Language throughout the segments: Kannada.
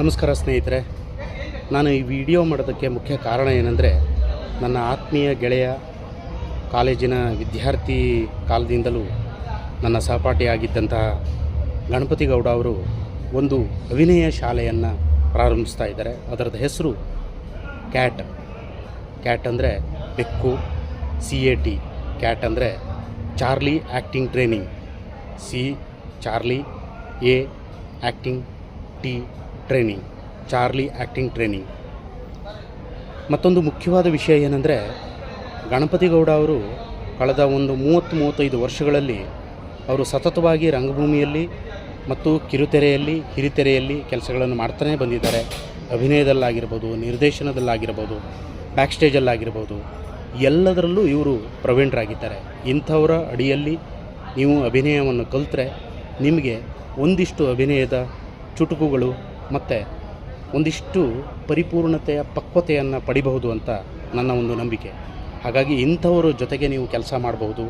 ನಮಸ್ಕಾರ ಸ್ನೇಹಿತರೆ. ನಾನು ಈ ವಿಡಿಯೋ ಮಾಡೋದಕ್ಕೆ ಮುಖ್ಯ ಕಾರಣ ಏನಂದರೆ, ನನ್ನ ಆತ್ಮೀಯ ಗೆಳೆಯ ಕಾಲೇಜಿನ ವಿದ್ಯಾರ್ಥಿ ಕಾಲದಿಂದಲೂ ನನ್ನ ಸಹಪಾಠಿಯಾಗಿದ್ದಂತಹ ಗಣಪತಿ ಗೌಡ ಅವರು ಒಂದು ಅಭಿನಯ ಶಾಲೆಯನ್ನು ಪ್ರಾರಂಭಿಸ್ತಾ ಇದ್ದಾರೆ. ಅದರದ ಹೆಸರು ಕ್ಯಾಟ್. ಕ್ಯಾಟ್ ಅಂದರೆ ಬೆಕ್ಕು, ಸಿ ಎ ಟಿ. ಕ್ಯಾಟ್ ಅಂದರೆ Charlie acting training. C Charlie A acting T training, Charlie acting training. ಮತ್ತೊಂದು ಮುಖ್ಯವಾದ ವಿಷಯ ಏನಂದರೆ, ಗಣಪತಿ ಗೌಡ ಅವರು ಕಳೆದ ಒಂದು ಮೂವತ್ತು ಮೂವತ್ತೈದು ವರ್ಷಗಳಲ್ಲಿ ಅವರು ಸತತವಾಗಿ ರಂಗಭೂಮಿಯಲ್ಲಿ ಮತ್ತು ಕಿರುತೆರೆಯಲ್ಲಿ, ಹಿರಿತೆರೆಯಲ್ಲಿ ಕೆಲಸಗಳನ್ನು ಮಾಡ್ತಾನೇ ಬಂದಿದ್ದಾರೆ. ಅಭಿನಯದಲ್ಲಾಗಿರ್ಬೋದು, ನಿರ್ದೇಶನದಲ್ಲಾಗಿರ್ಬೋದು ಬ್ಯಾಕ್ ಸ್ಟೇಜಲ್ಲಾಗಿರ್ಬೋದು ಎಲ್ಲದರಲ್ಲೂ ಇವರು ಪ್ರವೀಣರಾಗಿದ್ದಾರೆ. ಇಂಥವರ ಅಡಿಯಲ್ಲಿ ನೀವು ಅಭಿನಯವನ್ನು ಕಲಿತ್ರೆ ನಿಮಗೆ ಒಂದಿಷ್ಟು ಅಭಿನಯದ ಚುಟುಕುಗಳು ಮತ್ತು ಒಂದಿಷ್ಟು ಪರಿಪೂರ್ಣತೆಯ ಪಕ್ವತೆಯನ್ನು ಪಡಿಬಹುದು ಅಂತ ನನ್ನ ಒಂದು ನಂಬಿಕೆ. ಹಾಗಾಗಿ ಇಂಥವರ ಜೊತೆಗೆ ನೀವು ಕೆಲಸ ಮಾಡಬಹುದು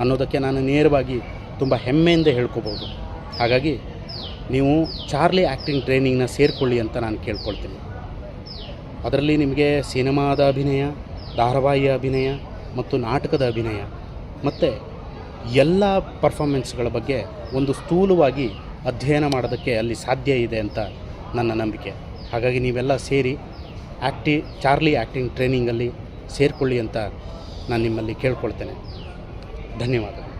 ಅನ್ನೋದಕ್ಕೆ ನಾನು ನೇರವಾಗಿ ತುಂಬ ಹೆಮ್ಮೆಯಿಂದ ಹೇಳ್ಕೋಬೋದು ಹಾಗಾಗಿ ನೀವು ಚಾರ್ಲಿ ಆ್ಯಕ್ಟಿಂಗ್ ಟ್ರೈನಿಂಗ್ನ ಸೇರಿಕೊಳ್ಳಿ ಅಂತ ನಾನು ಕೇಳ್ಕೊಳ್ತೀನಿ. ಅದರಲ್ಲಿ ನಿಮಗೆ ಸಿನಿಮಾದ ಅಭಿನಯ ಧಾರಾವಾಹಿಯ ಅಭಿನಯ ಮತ್ತು ನಾಟಕದ ಅಭಿನಯ ಮತ್ತು ಎಲ್ಲ ಪರ್ಫಾರ್ಮೆನ್ಸ್ಗಳ ಬಗ್ಗೆ ಒಂದು ಸ್ಥೂಲವಾಗಿ ಅಧ್ಯಯನ ಮಾಡೋದಕ್ಕೆ ಅಲ್ಲಿ ಸಾಧ್ಯ ಇದೆ ಅಂತ ನನ್ನ ನಂಬಿಕೆ. ಹಾಗಾಗಿ ನೀವೆಲ್ಲ ಸೇರಿ ಆ್ಯಕ್ಟಿ ಚಾರ್ಲಿ ಆ್ಯಕ್ಟಿಂಗ್ ಟ್ರೈನಿಂಗಲ್ಲಿ ಸೇರಿಕೊಳ್ಳಿ ಅಂತ ನಾನು ನಿಮ್ಮಲ್ಲಿ ಕೇಳ್ಕೊಳ್ತೇನೆ. ಧನ್ಯವಾದ